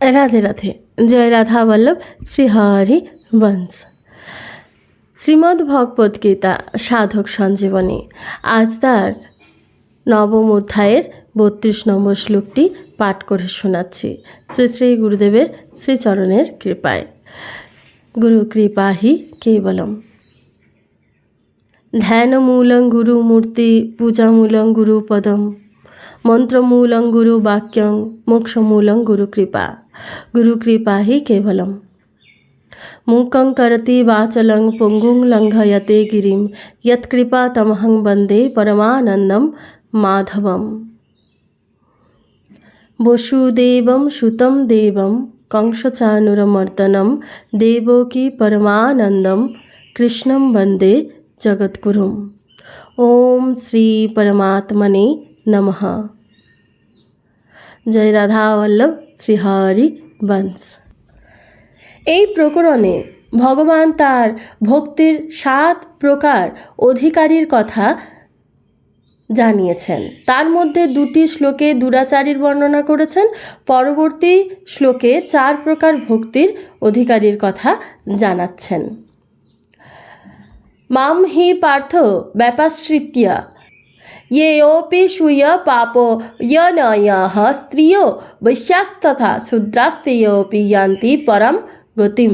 রাধে রাধে। জয় রাধা বল্লভ, শ্রীহরি বংশ শ্রীমদ্ ভগবদ গীতা, সাধক সঞ্জীবনী। আজ তার নবম অধ্যায়ের বত্রিশ নম্বর শ্লোকটি পাঠ করে শোনাচ্ছি। শ্রী শ্রী গুরুদেবের শ্রীচরণের কৃপায়। গুরু কৃপাহি কেবলম। ধ্যানমূলং গুরুমূর্তি পূজামূলং গুরুপদম মন্ত্রমূলং গুরু বাক্যং, মোক্ষমূলং গুরু কৃপা। কৃপা হি কেবলম মুকং করতি বাচলং পঙ্গুং লঙ্ঘয়তে গিরিম যৎকৃপা তমহং বন্দে পরমানন্দম মাধবম বসুদেবম সুতম দেবম কংসচানুরমর্দনম দেবকী পরমানন্দম কৃষ্ণম বন্দে জগদ্গুরুম ওম শ্রী পরমাত্মনে নমঃ জয় রাধা বল্লভ, শ্রীহরি বংশ এই প্রকরণে ভগবান তার ভক্তির সাত প্রকার অধিকারীর কথা জানিয়েছেন। তার মধ্যে দুটি শ্লোকে দুরাচারীর বর্ণনা করেছেন, পরবর্তী শ্লোকে চার প্রকার ভক্তির অধিকারীর কথা জানাচ্ছেন। মাম হি পার্থ ব্যাপাশ্রিত্য येऽपि सूय पापो यनयः स्त्रियो বৈশ্যাস্তথা শূদ্রাস্তেয়োপি ইয়ান্তি পরম গতিম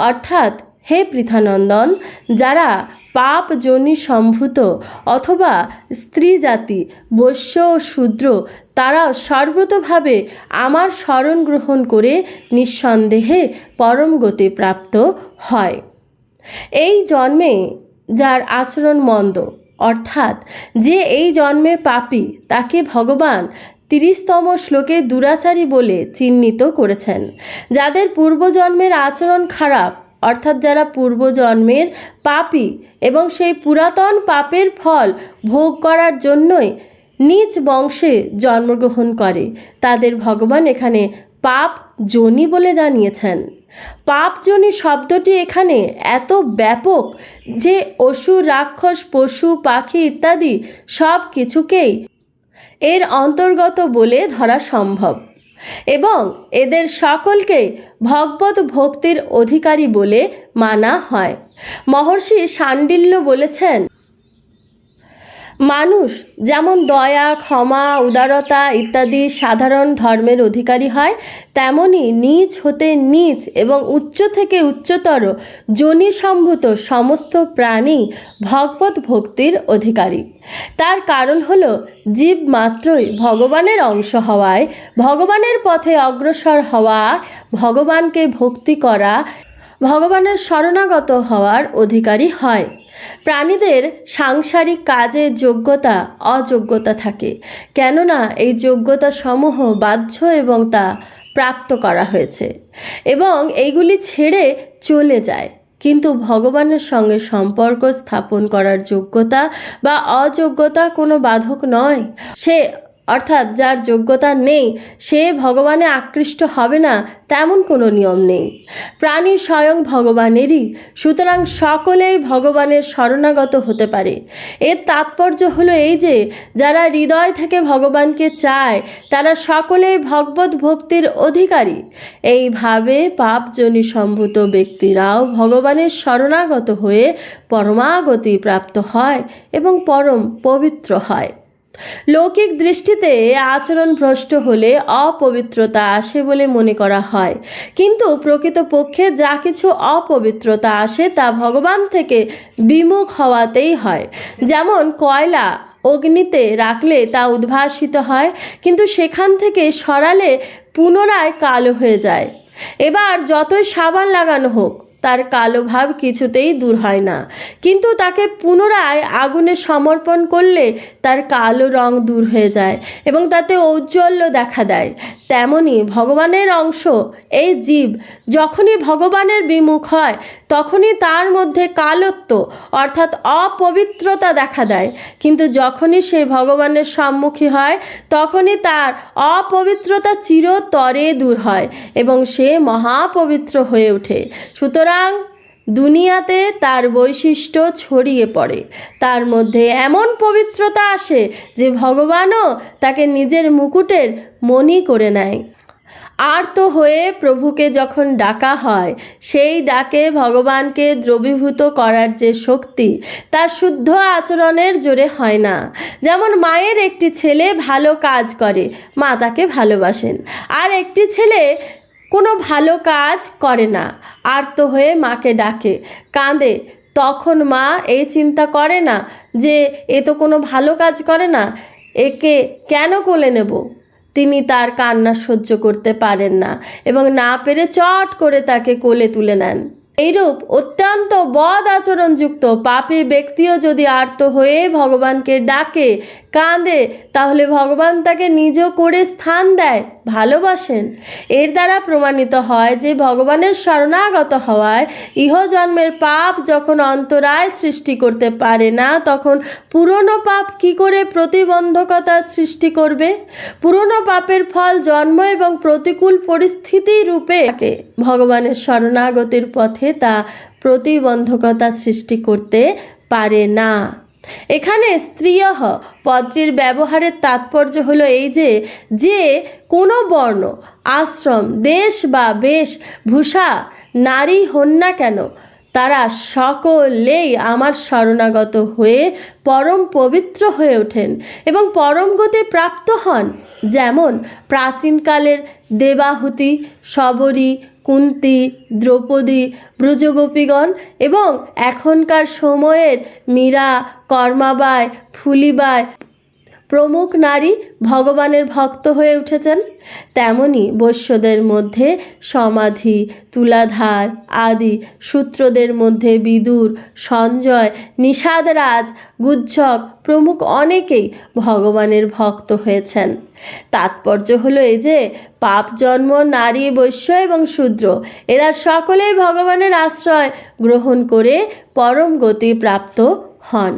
অর্থাৎ হে পৃথানন্দন যারা পাপ জনি সম্ভূত অথবা স্ত্রী জাতি বৈশ্য ও শূদ্র তারা সর্বতভাবে আমার স্মরণ গ্রহণ করে নিঃসন্দেহে পরম গতি প্রাপ্ত হয় এই জন্মে যার আচরণ মন্দ অর্থাৎ যে এই জন্মে পাপী, তাকে ভগবান তিরিশতম শ্লোকে দুরাচারী বলে চিহ্নিত করেছেন। যাদের পূর্বজন্মের আচরণ খারাপ, অর্থাৎ যারা পূর্বজন্মের পাপী এবং সেই পুরাতন পাপের ফল ভোগ করার জন্যই নিজ বংশে জন্মগ্রহণ করে, তাদের ভগবান এখানে পাপ জনি বলে জানিয়েছেন। পাপজনী শব্দটি এখানে এত ব্যাপক যে অসুর, রাক্ষস, পশু, পাখি ইত্যাদি সব কিছুকেই এর অন্তর্গত বলে ধরা সম্ভব এবং এদের সকলকে ভগবত ভক্তির অধিকারী বলে মানা হয়। মহর্ষি সাণ্ডিল্য বলেছেন মানুষ যেমন দয়া, ক্ষমা, উদারতা ইত্যাদি সাধারণ ধর্মের অধিকারী হয়, তেমনি নিজ হতে নিজ এবং উচ্চ থেকে উচ্চতর জনিসম্ভূত সমস্ত প্রাণী ভগবত ভক্তির অধিকারী। তার কারণ হল জীব মাত্রই ভগবানের অংশ হওয়ায়, ভগবানের পথে অগ্রসর হওয়া, ভগবানকে ভক্তি করা, ভগবানের শরণাগত হওয়ার অধিকারী হয়। প্রাণীদের সাংসারিক কাজে যোগ্যতা, অযোগ্যতা থাকে। কেননা এই যোগ্যতা সমূহ বাহ্য এবং তা প্রাপ্ত করা হয়েছে এবং এইগুলি ছেড়ে চলে যায়। কিন্তু ভগবানের সঙ্গে সম্পর্ক স্থাপন করার যোগ্যতা বা অযোগ্যতা কোনো বাধক নয়। সে অর্থাৎ যার যোগ্যতা নেই, সে ভগবানে আকৃষ্ট হবে না, তেমন কোনো নিয়ম নেই। প্রাণী স্বয়ং ভগবানেরই, সুতরাং সকলেই ভগবানের শরণাগত হতে পারে। এর তাৎপর্য হলো এই যে, যারা হৃদয় থেকে ভগবানকে চায়, তারা সকলেই ভগবত ভক্তির অধিকারী। এইভাবে পাপজনী সম্ভূত ব্যক্তিরাও ভগবানের শরণাগত হয়ে পরমাগতি প্রাপ্ত হয় এবং পরম পবিত্র হয়। লৌকিক দৃষ্টিতে আচরণ ভ্রষ্ট হলে অপবিত্রতা আসে বলে মনে করা হয়। কিন্তু প্রকৃতপক্ষে যা কিছু অপবিত্রতা আসে তা ভগবান থেকে বিমুখ হওয়াতেই হয়। যেমন কয়লা অগ্নিতে রাখলে তা উদ্ভাসিত হয়, কিন্তু সেখান থেকে সরালে পুনরায় কালো হয়ে যায়। এবার যতই সাবান লাগানো হোক তার কালো ভাব কিছুতেই দূর হয় না। কিন্তু তাকে পুনরায় আগুনে সমর্পণ করলে তার কালো রং দূর হয়ে যায় এবং তাতে ঔজ্জ্বল্য দেখা দেয়। তেমনি ভগবানের অংশ, এই জীব, যখনই ভগবানের বিমুখ হয়, তখনই তার মধ্যে কালত্ব, অর্থাৎ অপবিত্রতা দেখা দেয়। কিন্তু যখনই সে ভগবানের সম্মুখী হয়, তখনই তার অপবিত্রতা চিরতরে দূর হয় এবং সে মহাপবিত্র হয়ে ওঠে। সুতরাং দুনিয়াতে তার বৈশিষ্ট্য ছড়িয়ে পড়ে। তার মধ্যে এমন পবিত্রতা আসে যে ভগবানও তাকে নিজের মুকুটের মণি করে নেয়। আর তো হয়ে প্রভুকে যখন ডাকা হয়, সেই ডাকে ভগবানকে দ্রবীভূত করার যে শক্তি তার শুদ্ধ আচরণের জোরে হয় না। যেমন মায়ের একটি ছেলে ভালো কাজ করে, মা তাকে ভালোবাসেন। আর একটি ছেলে কোনো ভালো কাজ করে না। আর্ত হয়ে মাকে ডাকে, কাঁদে, তখন মা এই চিন্তা করে না যে এ তো কোনো ভালো কাজ করে না, একে কেন কোলে নেব? তিনি তার কান্না সহ্য করতে পারেন না এবং না পেরে চট করে তাকে কোলে তুলে নেন। এইরূপ অত্যন্ত বদ আচরণযুক্ত পাপী ব্যক্তিও যদি আর্ত হয়ে ভগবানকে ডাকে, কাঁদে, তাহলে ভগবান তাকে নিজ করে স্থান দেয়। ভালোবাসেন। এর দ্বারা প্রমাণিত হয় যে ভগবানের শরণাগত হওয়ায় ইহজন্মের পাপ যখন অন্তরায় সৃষ্টি করতে পারে না, তখন পুরনো পাপ কি করে প্রতিবন্ধকতা সৃষ্টি করবে? পুরনো পাপের ফল জন্ম এবং প্রতিকূল পরিস্থিতি রূপে ভগবানের শরণাগতির পথে তা প্রতিবন্ধকতা সৃষ্টি করতে পারে না। এখানে স্ত্রীয়হ পদটির ব্যবহারের তাৎপর্য হলো এই যে যে কোনো বর্ণ, আশ্রম, দেশ বা বেশ, ভূষা, নারী হন না কেন, তারা সকলেই আমার শরণাগত হয়ে পরম পবিত্র হয়ে ওঠেন এবং পরম গতি প্রাপ্ত হন। যেমন প্রাচীনকালের দেবাহুতি, শবরী কুন্তি দ্রৌপদী ব্রজগোপীগণ এবং এখনকার সময়ের মীরা কর্মাবায় ফুলিবায় প্রমুখ নারী ভগবানের ভক্ত হয়ে উঠেছেন। তেমনি বৈশ্যদের মধ্যে সমাধি, তুলাধার আদি সূত্রদের মধ্যে বিদুর, সঞ্জয়, নিষাদরাজ গুজ্জক প্রমুখ অনেকেই ভগবানের ভক্ত হয়েছেন। তাৎপর্য হলো এই যে, পাপ, জন্ম, নারী, বৈশ্য এবং শূদ্র, এরা সকলেই ভগবানের আশ্রয় গ্রহণ করে পরম গতি প্রাপ্ত হন।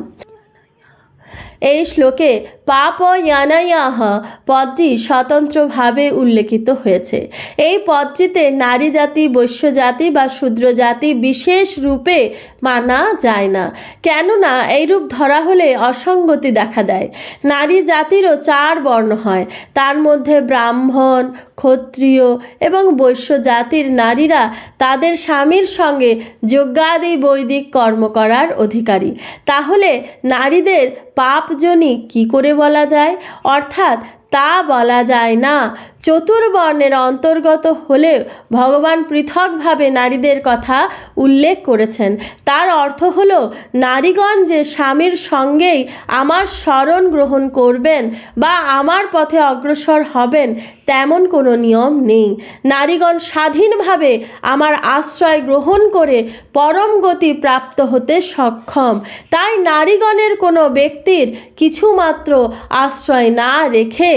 এই শ্লোকে পাপ ইয়ানায়াহ পদটি স্বতন্ত্রভাবে উল্লেখিত হয়েছে। এই পদটিতে নারী জাতি, বৈশ্য জাতি বা শূদ্র জাতি বিশেষ রূপে মানা যায় না। কেননা, এইরূপ ধরা হলে অসঙ্গতি দেখা দেয়। নারী জাতিরও চার বর্ণ হয়। তার মধ্যে ব্রাহ্মণ, ক্ষত্রিয় এবং বৈশ্য জাতির নারীরা তাদের স্বামীর সঙ্গে যজ্ঞাদি বৈদিক কর্ম করার অধিকারী। তাহলে নারীদের পাপজনী কি করে বলা যায়। অর্থাৎ তা বলা যায় না। চতুর্বর্ণের অন্তর্গত হলেও ভগবান পৃথকভাবে নারীদের কথা উল্লেখ করেছেন। তার অর্থ হল, নারীগণ যে স্বামীর সঙ্গেই আমার স্মরণ গ্রহণ করবেন বা আমার পথে অগ্রসর হবেন, তেমন কোনো নিয়ম নেই। নারীগণ স্বাধীনভাবে আমার আশ্রয় গ্রহণ করে পরম গতি প্রাপ্ত হতে সক্ষম। তাই নারীগণের কোনো ব্যক্তির কিছুমাত্র আশ্রয় না রেখে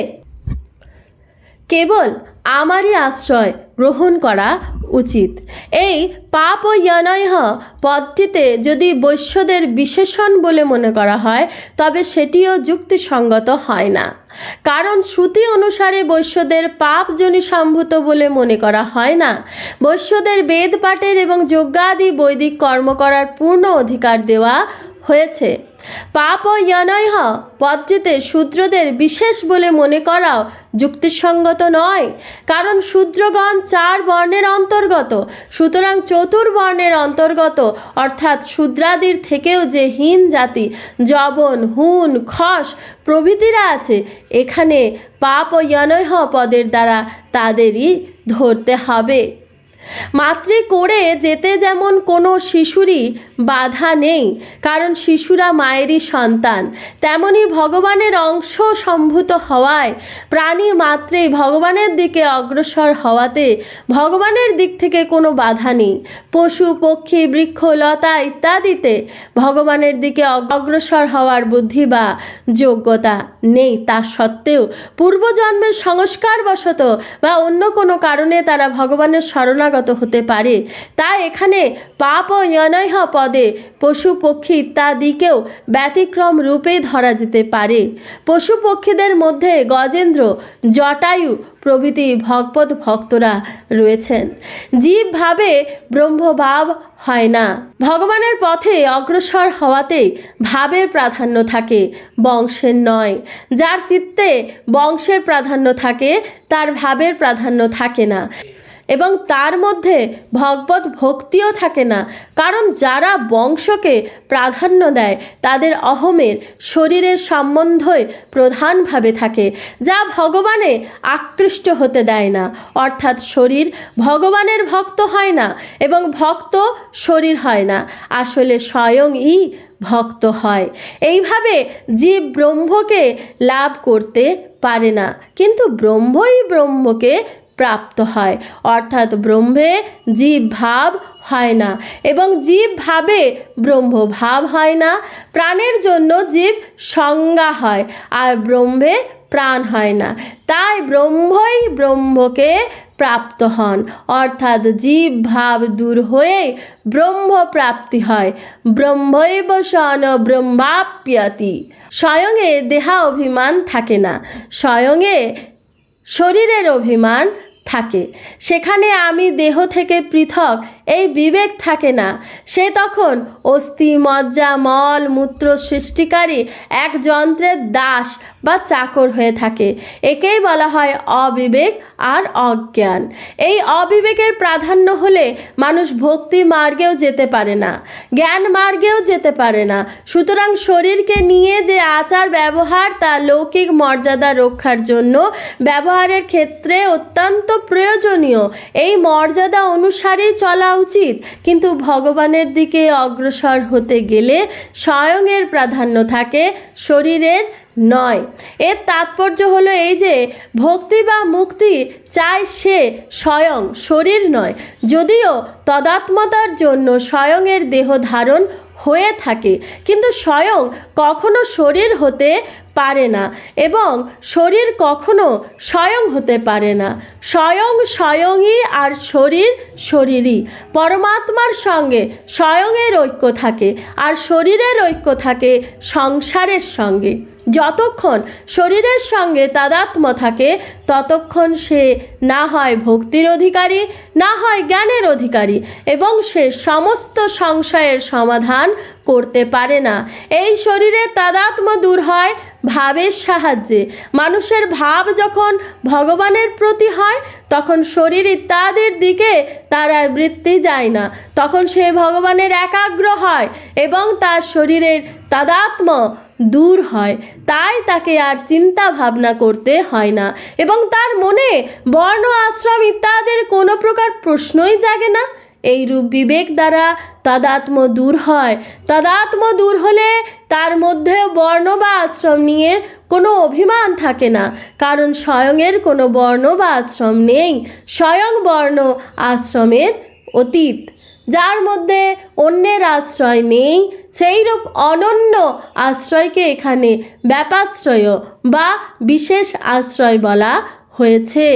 কেবল আমারই আশ্রয় গ্রহণ করা উচিত। এই পাপ ও ইয়ানয়হ পদটিতে যদি বৈশ্যদের বিশেষণ বলে মনে করা হয়, তবে সেটিও যুক্তিসঙ্গত হয় না। কারণ শ্রুতি অনুসারে বৈশ্যদের পাপজনী সম্ভূত বলে মনে করা হয় না। বৈশ্যদের বেদ পাঠের এবং যজ্ঞাদি বৈদিক কর্ম করার পূর্ণ অধিকার দেওয়া হয়েছে। পাপ ও ইয়ানয়হ পদটিতে শূদ্রদের বিশেষ বলে মনে করাও যুক্তিসঙ্গত নয়। কারণ শূদ্রগণ চার বর্ণের অন্তর্গত, সুতরাং চতুর্বর্ণের অন্তর্গত, অর্থাৎ শূদ্রাদির থেকেও যে হীন জাতি জবন হুন, খস প্রভৃতিরা আছে, এখানে পাপ ও ইয়ানয়হ পদের দ্বারা তাদেরই ধরতে হবে। মাতৃ করে যেতে যেমন কোনো শিশুরই বাধা নেই, কারণ শিশুরা মায়েরই সন্তান। তেমনি ভগবানের অংশ সম্ভূত হওয়ায়, প্রাণী মাত্রেই ভগবানের দিকে অগ্রসর হওয়াতে ভগবানের দিক থেকে কোনো বাধা নেই। পশু, পক্ষী, বৃক্ষ, লতা ইত্যাদিতে ভগবানের দিকে অগ্রসর হওয়ার বুদ্ধি বা যোগ্যতা নেই। তা সত্ত্বেও পূর্বজন্মের সংস্কারবশত বা অন্য কোনো কারণে তারা ভগবানের শরণাগত হতে পারে। তাই এখানে পাপ ও পদ পদে পশু পক্ষী ইত্যাদিকেও ব্যতিক্রম রূপে ধরা যেতে পারে। পশু পক্ষীদের মধ্যে গজেন্দ্র, জটায়ু প্রভৃতি ভগবত ভক্তরা রয়েছেন। জীবভাবে ব্রহ্মভাব হয় না। ভগবানের পথে অগ্রসর হওয়াতেই ভাবের প্রাধান্য থাকে, বংশের নয়। যার চিত্তে বংশের প্রাধান্য থাকে, তার ভাবের প্রাধান্য থাকে না। এবং তার মধ্যে ভগবত ভক্তিও থাকে না। কারণ যারা বংশকে প্রাধান্য দেয়, তাদের অহমের শরীরের সম্বন্ধই প্রধানভাবে থাকে, যা ভগবানে আকৃষ্ট হতে দেয় না। অর্থাৎ শরীর ভগবানের ভক্ত হয় না এবং ভক্ত শরীর হয় না, আসলে স্বয়ংই ভক্ত হয়। এইভাবে জীব ব্রহ্মকে লাভ করতে পারে না, কিন্তু ব্রহ্মই ব্রহ্মকে প্রাপ্ত হয়। অর্থাৎ ব্রহ্মে জীব ভাব হয় না এবং জীব ভাবে ব্রহ্ম ভাব হয় না। প্রাণের জন্য জীব সংজ্ঞা হয় আর ব্রহ্মে প্রাণ হয় না। তাই ব্রহ্মই ব্রহ্মকে প্রাপ্ত হন। অর্থাৎ জীব ভাব দূর হয়ে ব্রহ্ম প্রাপ্তি হয়। ব্রহ্মৈব সন ব্রহ্মাপ্যতি। স্বয়ংয়ে দেহা অভিমান থাকে না। স্বয়ংয়ে শরীরের অভিমান থাকে। সেখানে আমি দেহ থেকে পৃথক এই বিবেক থাকে না। সে তখন অস্থি, মজ্জা, মল, মূত্র সৃষ্টিকারী এক যন্ত্রের দাস বা চাকর হয়ে থাকে। একেই বলা হয় অবিবেক আর অজ্ঞান। এই অবিবেকের প্রাধান্য হলে মানুষ ভক্তি মার্গেও যেতে পারে না, জ্ঞান মার্গেও যেতে পারে না। সুতরাং শরীরকে নিয়ে যে আচার ব্যবহার, তা লৌকিক মর্যাদা রক্ষার জন্য ব্যবহারের ক্ষেত্রে অত্যন্ত প্রয়োজনীয়। এই মর্যাদা অনুসারেই চলা উচিত। কিন্তু ভগবানের দিকে অগ্রসর হতে গেলে স্বয়ংয়ের প্রাধান্য থাকে, শরীরের নয়। এর তাৎপর্য হলো এই যে, ভক্তি বা মুক্তি চায় সে স্বয়ং, শরীর নয়। যদিও তদাত্মতার জন্য স্বয়ংয়ের দেহ ধারণ হয়ে থাকে, কিন্তু স্বয়ং কখনো শরীর হতে পারে না এবং শরীর কখনো স্বয়ং হতে পারে না। স্বয়ং স্বয়ংই আর শরীর শরীরই। পরমাত্মার সঙ্গে স্বয়ংয়ের ঐক্য থাকে আর শরীরের ঐক্য থাকে সংসারের সঙ্গে। যতক্ষণ শরীরের সঙ্গে তাদাত্ম থাকে, ততক্ষণ সে না হয় ভক্তির অধিকারী, না হয় জ্ঞানের অধিকারী এবং সে সমস্ত সংশয়ের সমাধান করতে পারে না। এই শরীরের তাদাত্ম দূর হয় ভাবের সাহায্যে। মানুষের ভাব যখন ভগবানের প্রতি হয়, তখন শরীর ইত্যাদির দিকে তার আর বৃত্তি যায় না। তখন সে ভগবানের একাগ্র হয় এবং তার শরীরের তাদাত্ম দূর হয়। তাই তাকে আর চিন্তা ভাবনা করতে হয় না এবং তার মনে বর্ণ, আশ্রম ইত্যাদির কোনো প্রকার প্রশ্নই জাগে না। এই রূপ বিবেক দ্বারা তাদাত্ম দূর হয়। তাদাত্ম দূর হলে তার মধ্যে বর্ণ বা আশ্রম নিয়ে কোনো অভিমান থাকে না। কারণ স্বয়ংয়ের কোনো বর্ণ বা আশ্রম নেই। স্বয়ং বর্ণ আশ্রমের অতীত। যার মধ্যে অন্যের আশ্রয় নেই, সেইরূপ অনন্য আশ্রয়কে এখানে ব্যাপাশ্রয় বা বিশেষ আশ্রয় বলা হয়েছে।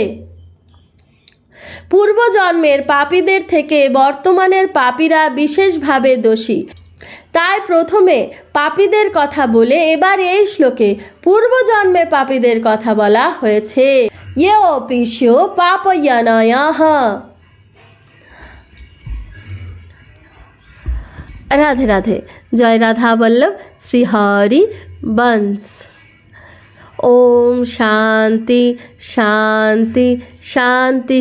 পূর্বজন্মের পাপীদের থেকে বর্তমানের পাপীরা বিশেষভাবে দোষী। তাই প্রথমে পাপীদের কথা বলে এবার এই শ্লোকে পূর্বজন্মে পাপীদের কথা বলা হয়েছে। ইয়ে রাধে রাধে। জয় রাধা বল্লভ। শ্রী হরি বংশ ওম শান্তি শান্তি। শান্তি